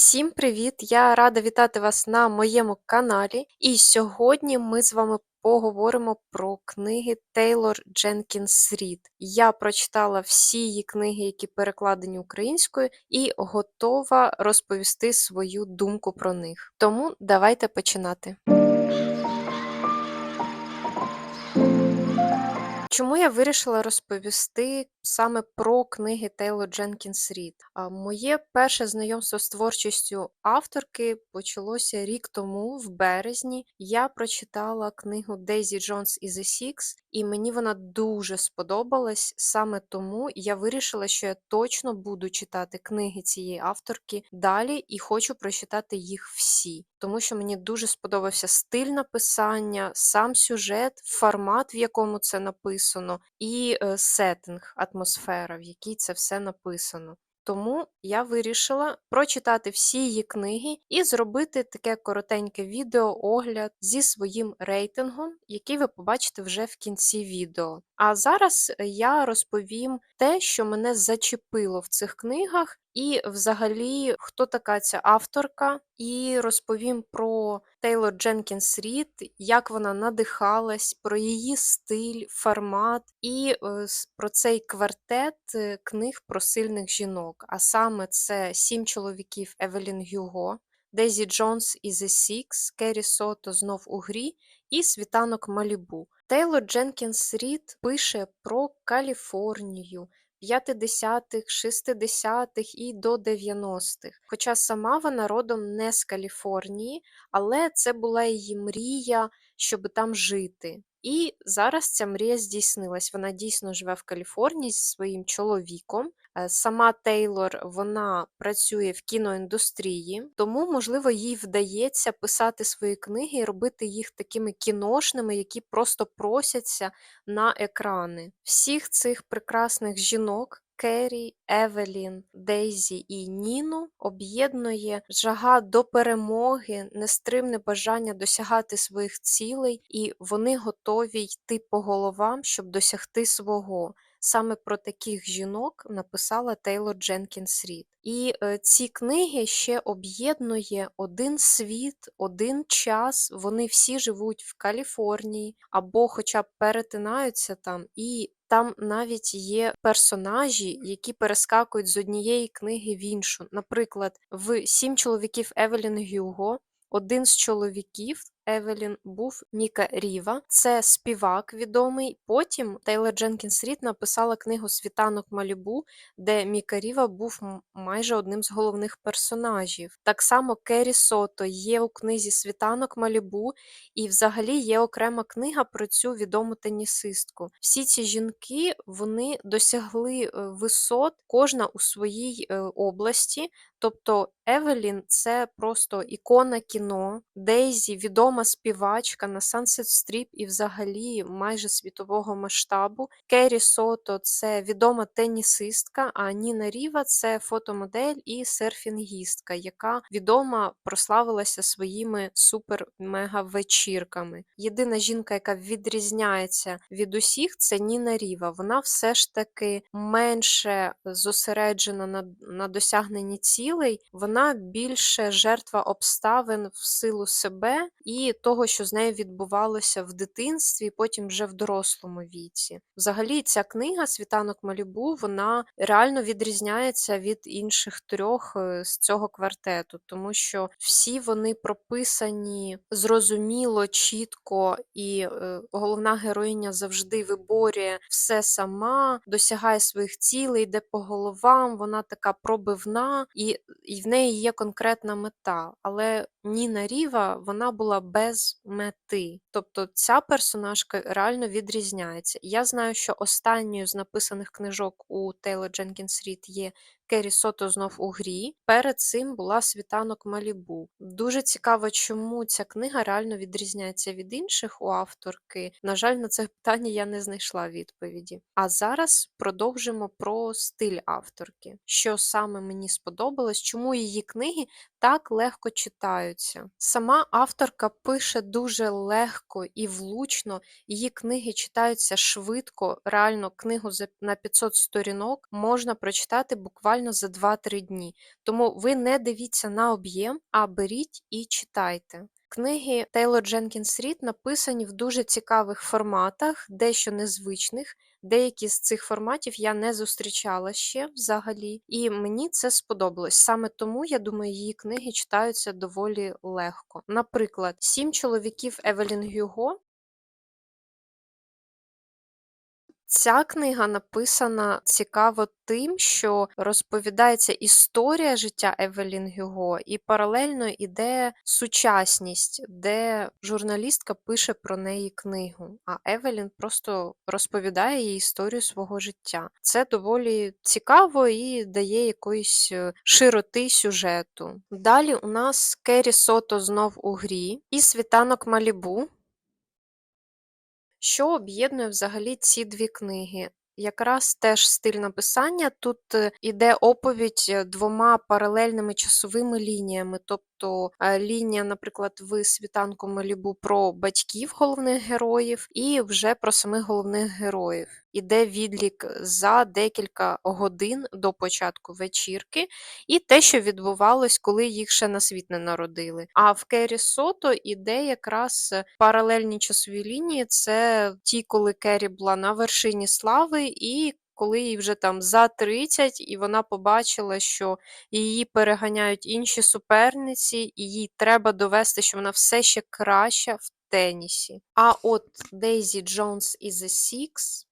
Всім привіт! Я рада вітати вас на моєму каналі. І сьогодні ми з вами поговоримо про книги Тейлор Дженкінс Рід. Я прочитала всі її книги, які перекладені українською, і готова розповісти свою думку про них. Тому давайте починати. Чому я вирішила розповісти саме про книги Тейлор Дженкінс Рід? Моє перше знайомство з творчістю авторки почалося рік тому, в березні. Я прочитала книгу Дейзі Джонс і The Six, і мені вона дуже сподобалась. Саме тому я вирішила, що я точно буду читати книги цієї авторки далі і хочу прочитати їх всі, тому що мені дуже сподобався стиль написання, сам сюжет, формат, в якому це написано, і е, сеттинг, атмосфера, в якій це все написано. Тому я вирішила прочитати всі її книги і зробити таке коротеньке відео огляд зі своїм рейтингом, який ви побачите вже в кінці відео. А зараз я розповім те, що мене зачепило в цих книгах, і взагалі, хто така ця авторка, і розповім про Тейлор Дженкінс Рід, як вона надихалась, про її стиль, формат і е, про цей квартет е, книг про сильних жінок. А саме це Сім чоловіків Евелін Гюго, Дезі Джонс і The Six, Керрі Сото знов у грі і Світанок Малібу. Тейлор Дженкінс Рід пише про Каліфорнію. 50-х, 60-х і до 90-х. Хоча сама вона родом не з Каліфорнії, але це була її мрія, щоб там жити. І зараз ця мрія здійснилась. Вона дійсно живе в Каліфорнії зі своїм чоловіком. Е, сама Тейлор вона працює в кіноіндустрії, тому, можливо, їй вдається писати свої книги і робити їх такими кіношними, які просто просяться на екрани. Всіх цих прекрасних жінок. Керрі, Евелін, Дейзі і Ніну об'єднує жага до перемоги, нестримне бажання досягати своїх цілей, і вони готові йти по головам, щоб досягти свого. Саме про таких жінок написала Тейлор Дженкінс Рід. І е, ці книги ще об'єднує один світ, один час. Вони всі живуть в Каліфорнії або хоча б перетинаються там, і там навіть є персонажі, які перескакують з однієї книги в іншу. Наприклад, в Сім чоловіків Евелін Гюго один з чоловіків Евелін був Міка Ріва, це співак відомий. Потім Тейлор Дженкінс Рід написала книгу Світанок Малібу, де Міка Ріва був майже одним з головних персонажів. Так само Керрі Сото є у книзі Світанок Малібу, і взагалі є окрема книга про цю відому тенісистку. Всі ці жінки вони досягли е, висот, кожна у своїй е, області. Тобто Евелін це просто ікона кіно, Дейзі відома співачка на Sunset Strip і взагалі майже світового масштабу. Керрі Сото це відома тенісистка, а Ніна Ріва це фотомодель і серфінгістка, яка відома прославилася своїми супер-мега-вечірками. Єдина жінка, яка відрізняється від усіх, це Ніна Ріва. Вона все ж таки менше зосереджена на, на досягненні цілей, вона більше жертва обставин в силу себе і того, що з нею відбувалося в дитинстві, потім вже в дорослому віці. Взагалі, ця книга Світанок Малібу вона реально відрізняється від інших трьох е, з цього квартету, тому що всі вони прописані зрозуміло, чітко, і е, головна героїня завжди виборює все сама, досягає своїх цілей, йде по головам, вона така пробивна, і, і в неї є конкретна мета. Але Ніна Ріва вона була без мети. Тобто ця персонажка реально відрізняється. Я знаю, що останньою з написаних книжок у Тейлор Дженкінс Рід є Керрі Сото знов у грі. Перед цим була світанок Малібу. Дуже цікаво, чому ця книга реально відрізняється від інших у авторки. На жаль, на це питання я не знайшла відповіді. А зараз продовжимо про стиль авторки. Що саме мені сподобалось, чому її книги так легко читаються. Сама авторка пише дуже легко і влучно, її книги читаються швидко. Реально, книгу на 500 сторінок можна прочитати буквально за 2-3 дні. Тому ви не дивіться на об'єм, а беріть і читайте. Книги Тейлор Дженкінс Рід написані в дуже цікавих форматах, дещо незвичних. Деякі з цих форматів я не зустрічала ще взагалі, і мені це сподобалось. Саме тому, я думаю, її книги читаються доволі легко. Наприклад, Сім чоловіків Евелін Гюго Ця книга написана цікаво тим, що розповідається історія життя Евелін Гюго, і паралельно іде сучасність, де журналістка пише про неї книгу, а Евелін просто розповідає їй історію свого життя. Це доволі цікаво і дає якоїсь е, широти сюжету. Далі у нас Керрі Сото знов у грі і світанок Малібу. Що об'єднує взагалі ці дві книги? Якраз теж стиль написання. Тут е, іде оповідь е, двома паралельними часовими лініями. Тобто е, лінія, наприклад, в світанку Малібу про батьків головних героїв, і вже про самих головних героїв. Іде відлік за декілька годин до початку вечірки, і те, що відбувалось, коли їх ще на світ не народили. А в Керрі Сото іде якраз паралельні часові лінії: це ті, коли Керрі була на вершині слави, і коли їй вже там за 30, і вона побачила, що її переганяють інші суперниці, і їй треба довести, що вона все ще краща в тенісі. А от Дейзі Джонс і The Six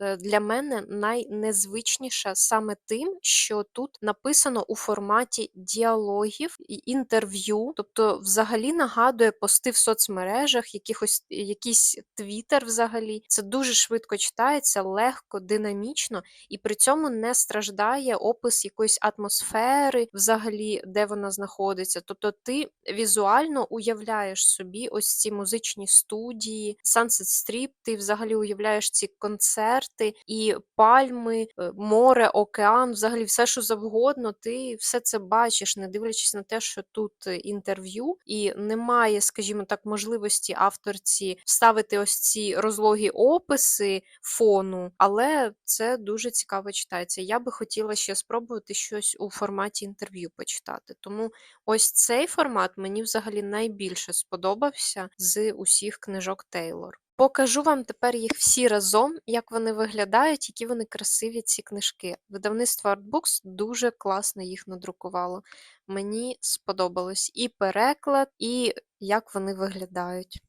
для мене найнезвичніша саме тим, що тут написано у форматі діалогів і інтерв'ю, тобто, взагалі нагадує пости в соцмережах, якихось якийсь твіттер взагалі. Це дуже швидко читається, легко, динамічно, і при цьому не страждає опис якоїсь атмосфери, взагалі, де вона знаходиться. Тобто, ти візуально уявляєш собі ось ці музичні студії, Sunset Strip, ти взагалі уявляєш ці концерти концерти, і пальми, е, море, океан, взагалі все, що завгодно, ти все це бачиш, не дивлячись на те, що тут е, інтерв'ю, і немає, скажімо так, можливості авторці вставити ось ці розлогі описи фону, але це дуже цікаво читається. Я би хотіла ще спробувати щось у форматі інтерв'ю почитати. Тому ось цей формат мені взагалі найбільше сподобався з усіх книжок Тейлор. Покажу вам тепер їх всі разом, як вони виглядають, які вони красиві, ці книжки. Видавництво Artbooks дуже класно їх надрукувало. Мені сподобалось і переклад, і як вони виглядають.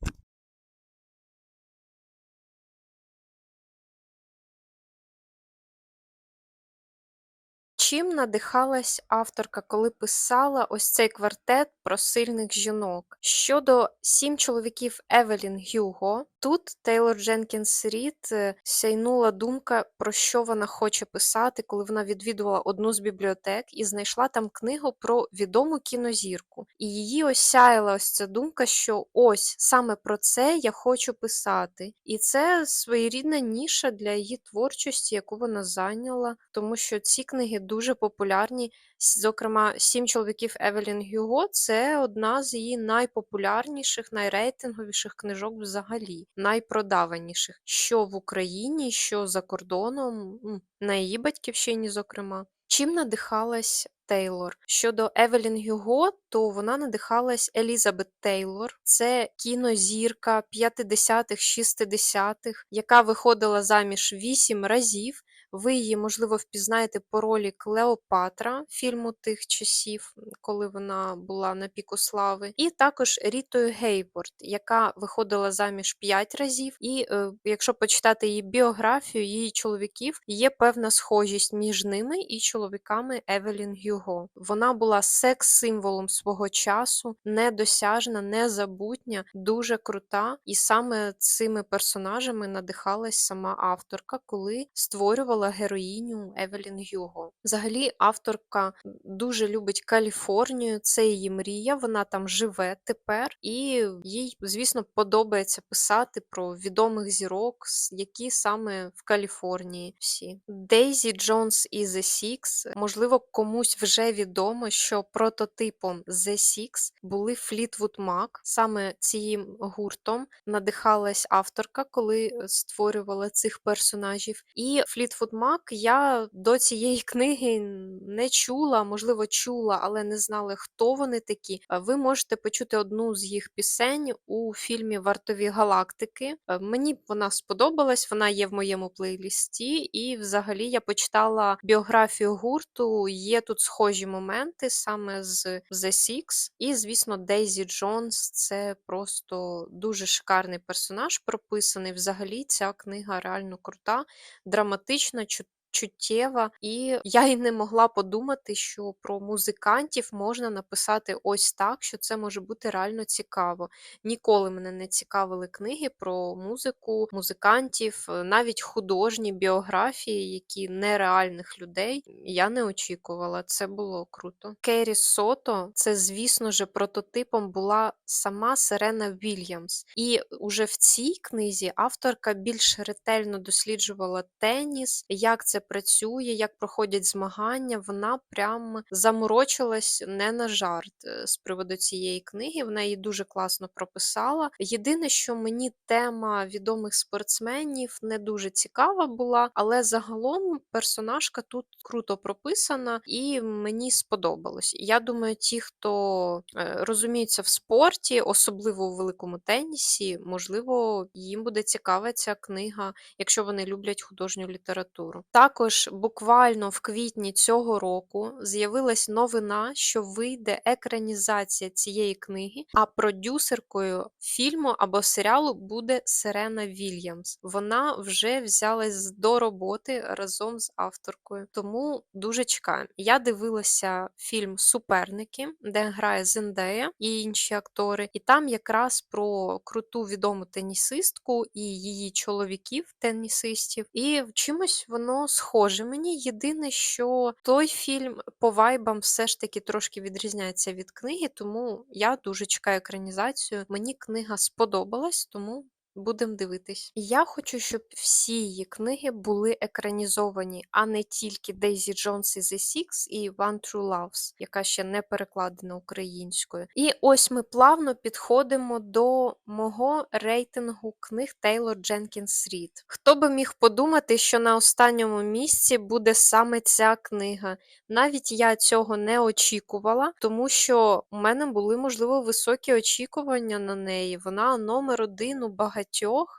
Чим надихалась авторка, коли писала ось цей квартет про сильних жінок? Щодо сім чоловіків Евелін Гюго, тут Тейлор Дженкінс Рід е, сяйнула думка, про що вона хоче писати, коли вона відвідувала одну з бібліотек і знайшла там книгу про відому кінозірку. І її осяяла ось ця думка, що ось саме про це я хочу писати. І це своєрідна ніша для її творчості, яку вона зайняла, тому що ці книги дуже популярні. Зокрема, сім чоловіків Евелін Гюго це одна з її найпопулярніших, найрейтинговіших книжок взагалі, найпродаваніших, що в Україні, що за кордоном, на її батьківщині, зокрема. Чим надихалась Тейлор? Щодо Евелін Гюго, то вона надихалась Елізабет Тейлор, це кінозірка 50-х, 60-х, яка виходила заміж вісім разів. Ви її, можливо, впізнаєте по ролі Клеопатра фільму тих часів, коли вона була на піку слави, і також Рітою Гейворд, яка виходила заміж п'ять разів. І е, якщо почитати її біографію, її чоловіків, є певна схожість між ними і чоловіками Евелін Гюго. Вона була секс-символом свого часу, недосяжна, незабутня, дуже крута, і саме цими персонажами надихалась сама авторка, коли створювала створювала героїню Евелін Гюго. Взагалі, авторка дуже любить Каліфорнію, це її мрія, вона там живе тепер, і їй, звісно, подобається писати про відомих зірок, які саме в Каліфорнії всі. Дейзі Джонс і The Six, можливо, комусь вже відомо, що прототипом The Six були Флітвуд Мак. Саме цим гуртом надихалась авторка, коли створювала цих персонажів. І Флітвуд Флітвуд Мак я до цієї книги не чула, можливо, чула, але не знала, хто вони такі. Е, ви можете почути одну з їх пісень у фільмі Вартові галактики. Е, мені вона сподобалась, вона є в моєму плейлісті, і взагалі я почитала біографію гурту. Є тут схожі моменти саме з The Six. І, звісно, Дейзі Джонс це просто дуже шикарний персонаж прописаний. Взагалі, ця книга реально крута, драматична, чу- чуттєва, і я й не могла подумати, що про музикантів можна написати ось так, що це може бути реально цікаво. Ніколи мене не цікавили книги про музику, музикантів, е, навіть художні біографії, які нереальних людей. Я не очікувала. Це було круто. Керрі Сото, це, звісно ж, прототипом була сама Серена Вільямс. І уже в цій книзі авторка більш ретельно досліджувала теніс, як це працює, як проходять змагання. Вона прям заморочилась не на жарт е, з приводу цієї книги. Вона її дуже класно прописала. Єдине, що мені тема відомих спортсменів не дуже цікава була, але загалом персонажка тут круто прописана і мені сподобалось. Я думаю, ті, хто е, розуміється в спорті, особливо у великому тенісі, можливо, їм буде цікава ця книга, якщо вони люблять художню літературу. Також буквально в квітні цього року з'явилась новина, що вийде екранізація цієї книги, а продюсеркою фільму або серіалу буде Сирена Вільямс. Вона вже взялась до роботи разом з авторкою, тому дуже чекаємо. Я дивилася фільм Суперники, де грає Зендея і інші актори, і там якраз про круту відому тенісистку і її чоловіків, тенісистів, і чимось воно схоже мені. Єдине, що той фільм по вайбам все ж таки трошки відрізняється від книги, тому я дуже чекаю екранізацію. Мені книга сподобалась, тому. Будемо дивитись. Я хочу, щоб всі її книги були екранізовані, а не тільки Daisy Jones і The Six і One True Loves, яка ще не перекладена українською. І ось ми плавно підходимо до мого рейтингу книг Тейлор Дженкінс Рід. Хто би міг подумати, що на останньому місці буде саме ця книга? Навіть я цього не очікувала, тому що у мене були, можливо, високі очікування на неї. Вона номер один у багатьох,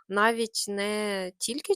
навіть не тільки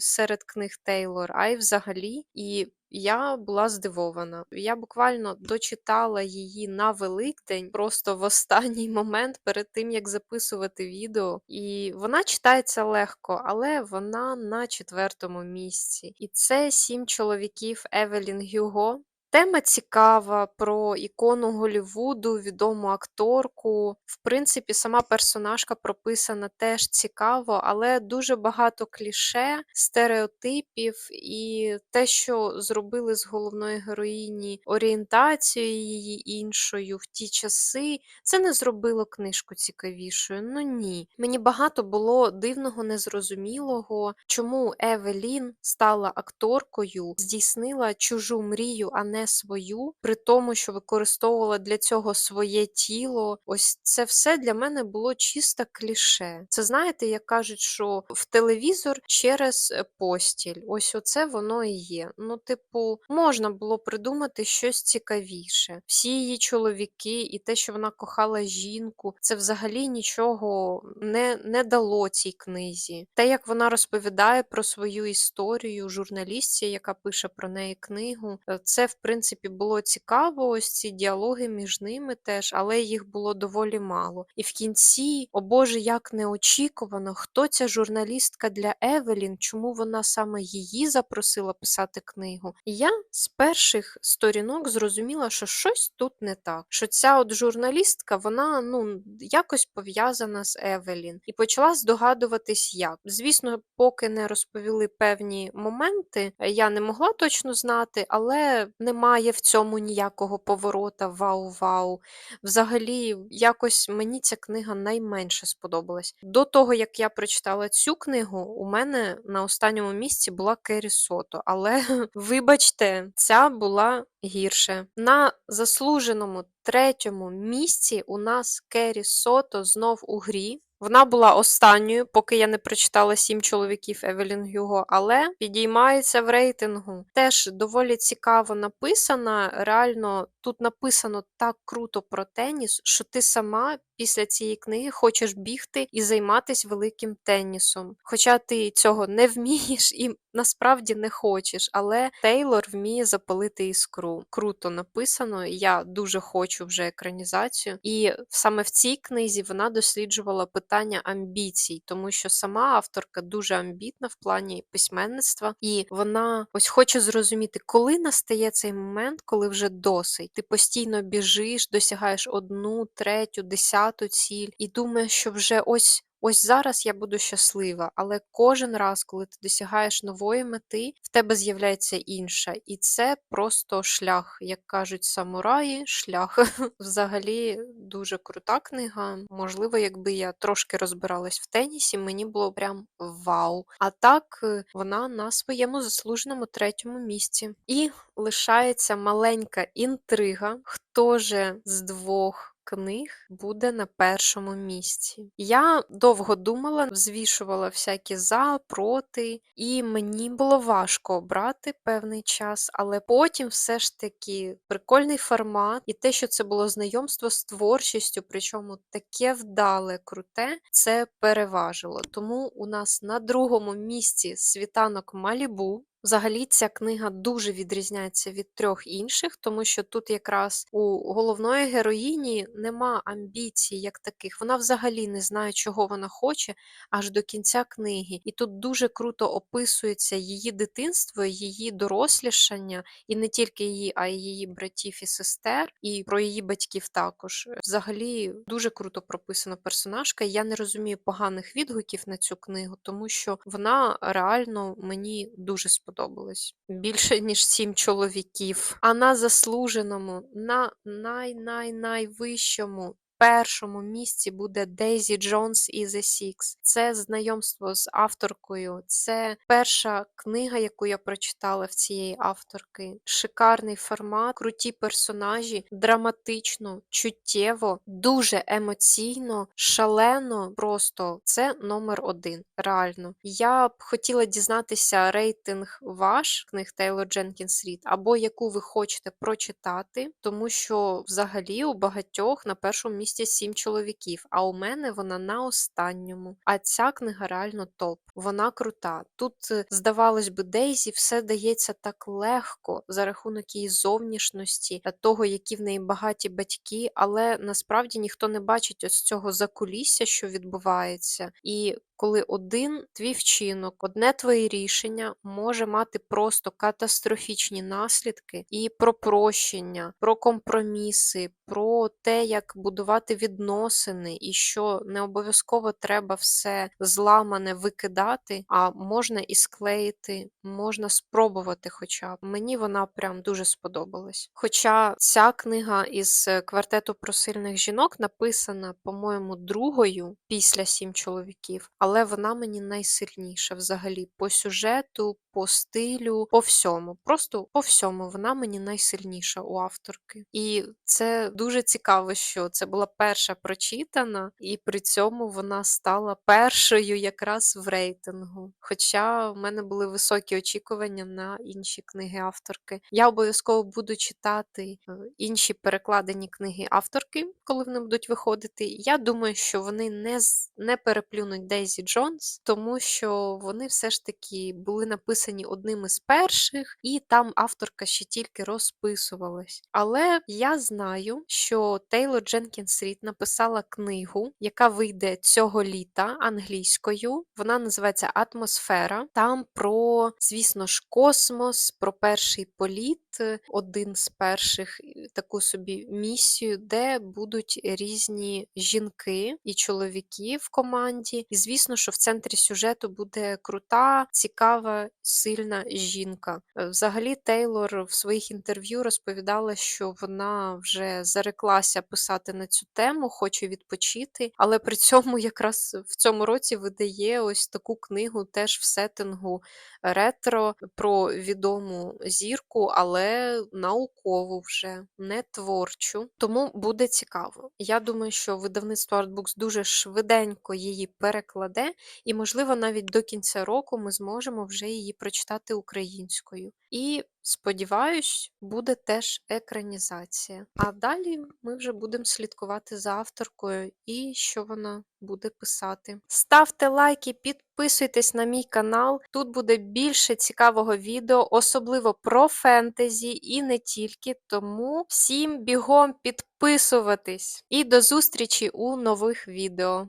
серед книг Тейлор, а й взагалі. І я була здивована. Я буквально дочитала її на Великдень, просто в останній момент перед тим, як записувати відео. І вона читається легко, але вона на четвертому місці. І це сім чоловіків Евелін Гюго. Тема цікава про ікону Голлівуду, відому акторку. В принципі, сама персонажка прописана теж цікаво, але дуже багато кліше, стереотипів і те, що зробили з головної героїні орієнтацією її іншою в ті часи, це не зробило книжку цікавішою. Ну ні. Мені багато було дивного, незрозумілого, чому Евелін стала акторкою, здійснила чужу мрію, а не свою, при тому, що використовувала для цього своє тіло. Ось це все для мене було чисто кліше. Це знаєте, як кажуть, що в телевізор через е, постіль. Ось оце воно і є. Ну, типу, можна було придумати щось цікавіше. Всі її чоловіки, і те, що вона кохала жінку, це взагалі нічого не, не дало цій книзі. Те, як вона розповідає про свою історію журналістці, яка пише про неї книгу, е, це в принципі було цікаво. Ось ці діалоги між ними теж, але їх було доволі мало. І в кінці, о Боже, як неочікувано, хто ця журналістка для Евелін, чому вона саме її запросила писати книгу. Я з перших сторінок зрозуміла, що щось тут не так. Що ця от журналістка, вона ну якось пов'язана з Евелін, і почала здогадуватись, як. Звісно, поки не розповіли певні моменти, я не могла точно знати, але немає в цьому ніякого поворота вау-вау. Взагалі, якось мені ця книга найменше сподобалась. До того, як я прочитала цю книгу, у мене на останньому місці була Керрі Сото, але вибачте, ця була гірше. На заслуженому третьому місці у нас Керрі Сото знов у грі. Вона була останньою, поки я не прочитала сім чоловіків Евелін Гюго, але підіймається в рейтингу. Теж доволі цікаво написана. Реально, тут написано так круто про теніс, що ти сама після цієї книги хочеш бігти і займатися великим тенісом. Хоча ти цього не вмієш і насправді не хочеш, але Тейлор вміє запалити іскру. Круто написано. Я дуже хочу вже екранізацію. І саме в цій книзі вона досліджувала питання амбіцій, тому що сама авторка дуже амбітна в плані письменництва, і вона ось хоче зрозуміти, коли настає цей момент, коли вже досить. Ти постійно біжиш, досягаєш одну, третю, десяту ціль, і думаєш, що вже ось Ось зараз я буду щаслива, але кожен раз, коли ти досягаєш нової мети, в тебе з'являється інша. І це просто шлях, як кажуть самураї, шлях. Взагалі дуже крута книга. Можливо, якби я трошки розбиралась в тенісі, мені було прям вау. А так е, вона на своєму заслуженому третьому місці. І лишається маленька інтрига, хто же з двох книг буде на першому місці. Я довго думала, взвішувала всякі за, проти, і мені було важко обрати певний час, але потім все ж таки прикольний формат, і те, що це було знайомство з творчістю, причому таке вдале, круте, це переважило. Тому у нас на другому місці світанок Малібу. Взагалі, ця книга дуже відрізняється від трьох інших, тому що тут якраз у головної героїні нема амбіцій як таких. Вона взагалі не знає, чого вона хоче аж до кінця книги. І тут дуже круто описується її дитинство, її дорослішання, і не тільки її, а й її братів і сестер, і про її батьків також. Взагалі дуже круто прописана персонажка. Я не розумію поганих відгуків на цю книгу, тому що вона реально мені дуже сподобалася сподобалось. Більше, ніж сім чоловіків. А на заслуженому, на най-най-найвищому першому місці буде Дейзі Джонс і The Six. Це знайомство з авторкою. Це перша книга, яку я прочитала в цієї авторки. Шикарний формат, круті персонажі, драматично, чуттєво, дуже емоційно, шалено. Просто це номер один. Реально. Я б хотіла дізнатися рейтинг ваш книг Тейлор Дженкінс Рід, або яку ви хочете прочитати, тому що взагалі у багатьох на першому місці місті сім чоловіків, а у мене вона на останньому. А ця книга реально топ. Вона крута. Тут, е, здавалось би, Дейзі все дається так легко за рахунок її зовнішності, та того, які в неї багаті батьки, але насправді ніхто не бачить ось цього закулісся, що відбувається. І коли один твій вчинок, одне твоє рішення може мати просто катастрофічні наслідки і про прощення, про компроміси, про те, як будувати відносини, і що не обов'язково треба все зламане викидати, а можна і склеїти, можна спробувати. Хоча б мені вона прям дуже сподобалась. Хоча ця книга із квартету про сильних жінок написана, по-моєму, другою після сім чоловіків але вона мені найсильніша взагалі по сюжету, по стилю, по всьому. Просто по всьому вона мені найсильніша у авторки. І це дуже цікаво, що це була перша прочитана, і при цьому вона стала першою якраз в рейтингу. Хоча в мене були високі очікування на інші книги авторки. Я обов'язково буду читати е, інші перекладені книги авторки, коли вони будуть виходити. Я думаю, що вони не не переплюнуть Дейзі Джонс, тому що вони все ж таки були написані одним із перших, і там авторка ще тільки розписувалась. Але я знаю, що Тейлор Дженкінс Рід написала книгу, яка вийде цього літа англійською. Вона називається Атмосфера. Там про, звісно ж, космос, про перший політ, один з перших таку собі місію, де будуть різні жінки і чоловіки в команді. І звісно звісно, що в центрі сюжету буде крута, цікава, сильна жінка. Е, взагалі, Тейлор в своїх інтерв'ю розповідала, що вона вже зареклася писати на цю тему, хоче відпочити, але при цьому якраз в цьому році видає ось таку книгу теж в сеттингу ретро про відому зірку, але але наукову вже, не творчу. Тому буде цікаво. Я думаю, що видавництво Artbooks дуже швиденько її перекладе, і, можливо, навіть до кінця року ми зможемо вже її прочитати українською. І сподіваюсь, буде теж екранізація. А далі ми вже будемо слідкувати за авторкою і що вона буде писати. Ставте лайки, підписуйтесь на мій канал. Тут буде більше цікавого відео, особливо про фентезі і не тільки. Тому всім бігом підписуватись і до зустрічі у нових відео.